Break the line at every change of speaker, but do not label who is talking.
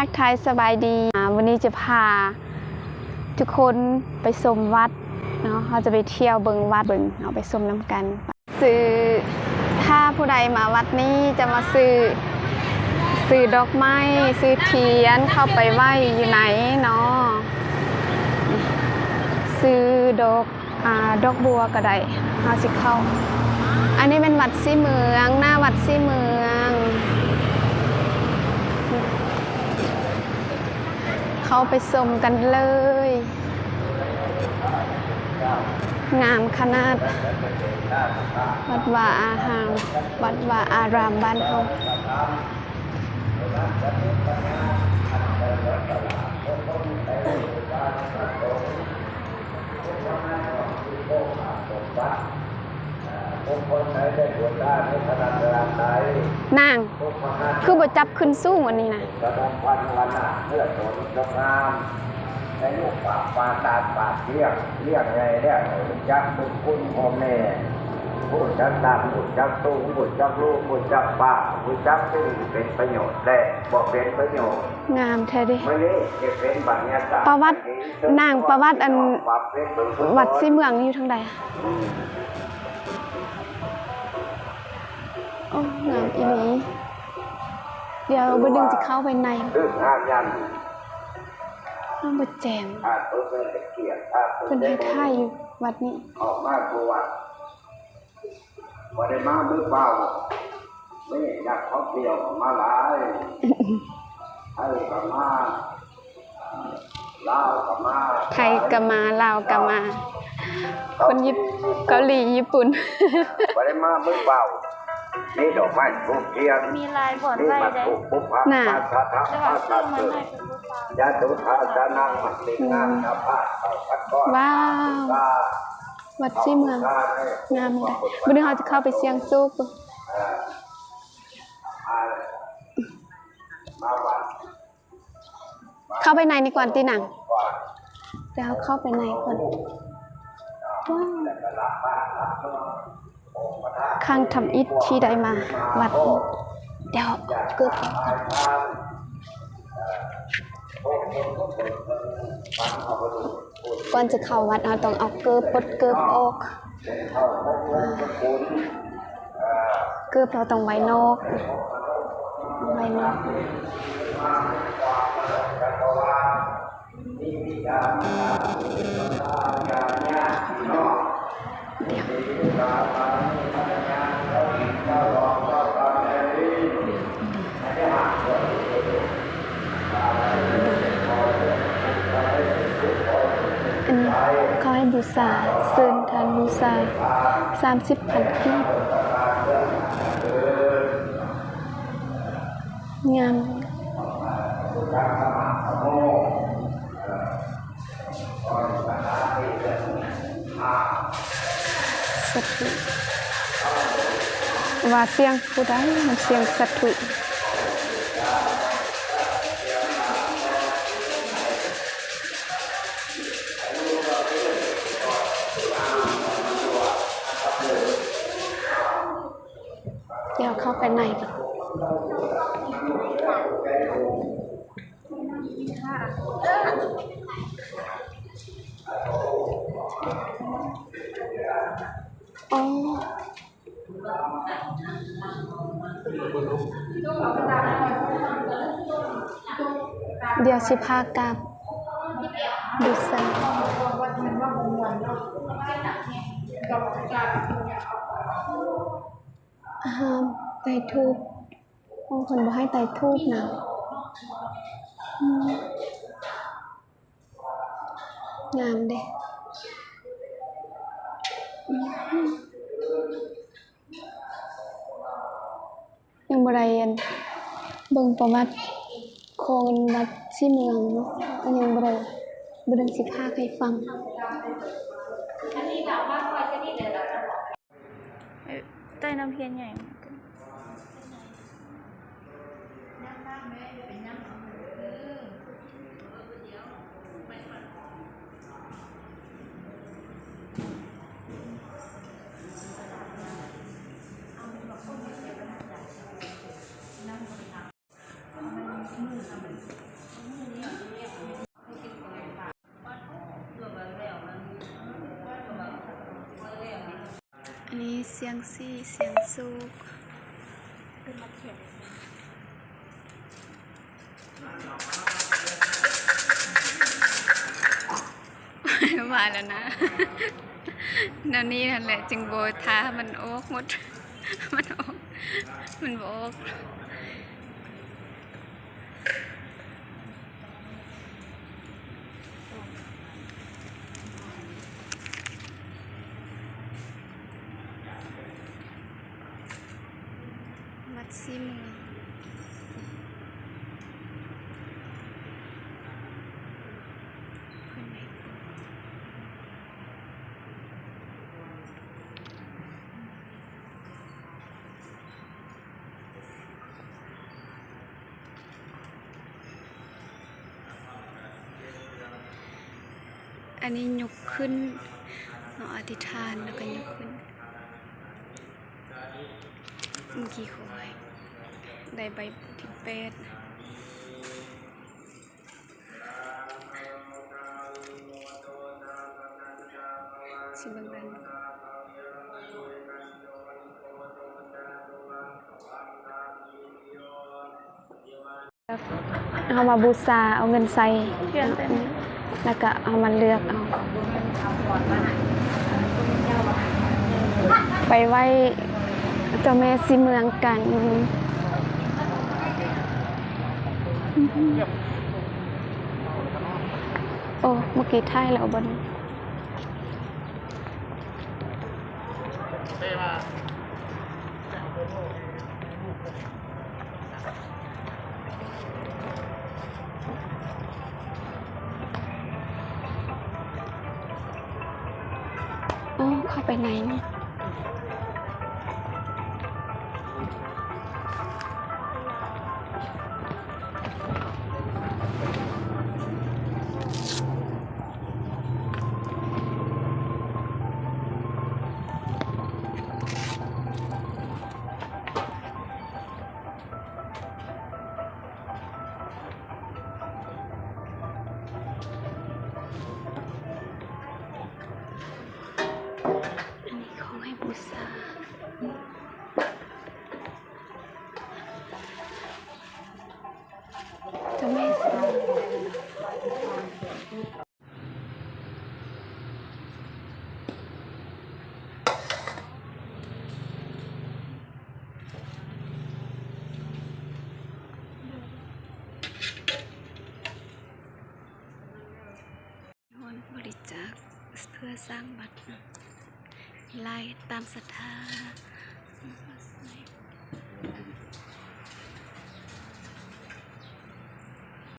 ทักทายสบายดี วันนี้จะพา ทุกคนไปชมวัดเนาะเราจะไปเที่ยวเบิงวัดเบิงเอาไปชมน้ำกัน ซื้อถ้าผู้ใดมาวัดนี้จะมาซื้อซื้อดอกไม้ซื้อเทียนเข้าไปไหว้อยู่ไหนเนาะซื้อดอกอ่าดอกบัวก็ได้เอาสิเข้า อันนี้เป็นวัดซีเมือง หน้าวัดซีเมือง เข้าไปชมกันเลย งามขนาด วัดวาอาหารวัดวาอารามบ้านเฮา นาง คือบ่จับขึ้นสูงวันนี้นะ
กระดองพันวันหนาเพื่อโสนจงงามในลูกปากปาตาปากเลี้ยงเลี้ยงไงเนี่ยจักบุญคุณพ่อแม่ผู้จักตามผู้จักตู้ผู้จักลูกผู้จักป้าผู้จักสิ่งเป็นประโยชน์และบอกเป็นประโยชน์
งามแท้เดิ
ไม่ได้จะเป็นบรรยากาศ
ประวัตินางประวัติอัน
วัดเป็นบุญกุศล
วัดซีเมืองนี่อยู่ทางใด อะ
อืม
โอ้งามอีหลีเดี๋ยวบ่ดึงจะเข้าไปใน
เรื่องงานยัน
อ้าวบ่แจม
ถ้าตัวเป็นเกียรติถ้าตัว
เพิ่น
ได้
ให้ท่ายอยู่วัดนี้
ออกมาตัววัดบ่ได้มามือเปล่าไม่อยากท่องเที่ยวมาหลายไทยกับมาลาวกับมา
ไทยก็มาลาวก็มา คนญี่ปุ่นเกาหลีญี่ปุ่น
บ่ได้มามือเปล่า นี่ดอกไม้ทูบเทียน
มีลายบอด
นี่
ไว้
มา
ได้
ถูกปุ๊บพัก
น่ะ
มาสะทัก
แต่
มา
ว่า
สะ
ซื้อมา
เกิด
ให้เป็นลูกค้า
ยาตุทาสานังมัดติงานนาพาเอาพัดก้อน
ว้าว
ตา
วัดซีเมืองงามเลยบ่ได้เฮาจะเข้าไปเสียงสูบ
มาวัด
เข้าไปในนี่ก่อนติหนัง
ก่อน
เดี๋ยวเข้าไปในก่อนว้าว ข้างทำอิฐที่ใดมาวัดเดี๋ยวเกิดก่อนก่อนจะเข้าวัดเราต้องเอาเกิบปดเกิบออก เกิบเราต้องไว้นอกไว้นอกอั ม้บูชาเซินทานบูชาสามสิบพันกีบงามสัตว์ว่าเสียงผู้ใดมันเสียงสัตว์ ดี๋ยวเข้าไปในก่อนอ๋อเดี๋ยวสิพากับดูสัน ห้ามไต่ทูบบางคนบอกให้ไต่ทูบนะอืมงามเด้อืมยังบรเรียนเบิ่งประวัติโคงวัดที่เมืองเนาะอันยังบรบรสิภาคให้ฟัง
ใต้น้ำเพียนใหญ่
เเสียงซี่เสียงสูก
ขึ้นมาเขียน
มาแล้วนะนั่นนี่นั่นแหละจึงโบท้ามันโอ๊กหมด มันโอ๊กมันโบก ซีเมืองเพิ่นให้เปิดอันนี้ยกขึ้นเนาะอธิษฐานแล้วก็ยกขึ้น เมื่อกี้ขอให้ได้ใบที่แปดสิบังดันเอามาบูชาเอาเงินใส่แล้วก็เอามาเลือกเอาไปไหว้ เจ้าแม่สีเมืองกันโอ้เมื่อกี้ท่ายแล้วบนโอ้เข้าไปไหนเนี่ย บริจาคเพื่อสร้างบัตรไล่ตามศรัทธา